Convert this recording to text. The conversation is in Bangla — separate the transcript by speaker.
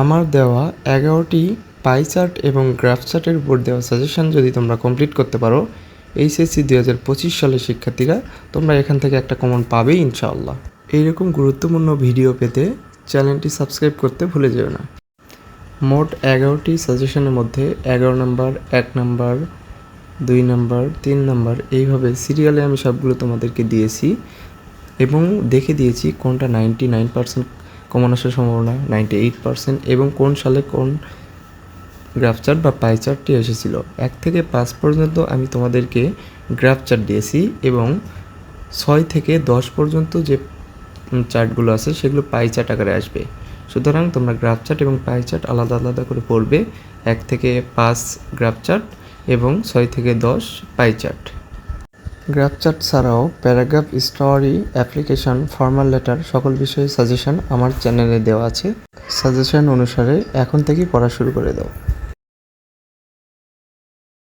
Speaker 1: আমার দেওয়া এগারোটি পাই চার্ট এবং গ্রাফ চার্টের উপর দেওয়া সাজেশন যদি তোমরা কমপ্লিট করতে পারো এইচএসসি দুই হাজার পঁচিশ সালের শিক্ষার্থীরা তোমরা এখান থেকে একটা কমন পাবেই ইনশাআল্লাহ। এইরকম গুরুত্বপূর্ণ ভিডিও পেতে চ্যানেলটি সাবস্ক্রাইব করতে ভুলে যেও না। মোট এগারোটি সাজেশনের মধ্যে এগারো নম্বর এক নম্বর দুই নম্বর তিন নম্বর এইভাবে সিরিয়ালে আমি সবগুলো তোমাদেরকে দিয়েছি এবং দেখে দিয়েছি কোনটা নাইনটি নাইন পার্সেন্ট কমন আসার সম্ভাবনা নাইনটি এইট পার্সেন্ট এবং কোন সালে কোন গ্রাফ চার্ট বা পাই চার্টটি এসেছিল? এক থেকে পাঁচ পর্যন্ত আমি তোমাদেরকে গ্রাফ চার্ট দিয়েছি এবং ছয় থেকে দশ পর্যন্ত যে চার্টগুলো আছে সেগুলো পাই চার্ট আকারে আসবে। সুতরাং তোমরা গ্রাফ চার্ট এবং পাই চার্ট আলাদা আলাদা করে পড়বে। এক থেকে পাঁচ গ্রাফ চার্ট এবং ছয় থেকে দশ পাই চার্ট গ্রাফ চার্ট ছাড়াও paragraph, story, application formal letter সকল বিষয়ে সাজেশন আমার চ্যানেলে দেওয়া আছে। সাজেশন অনুসারে এখন থেকেই পড়া শুরু করে দাও।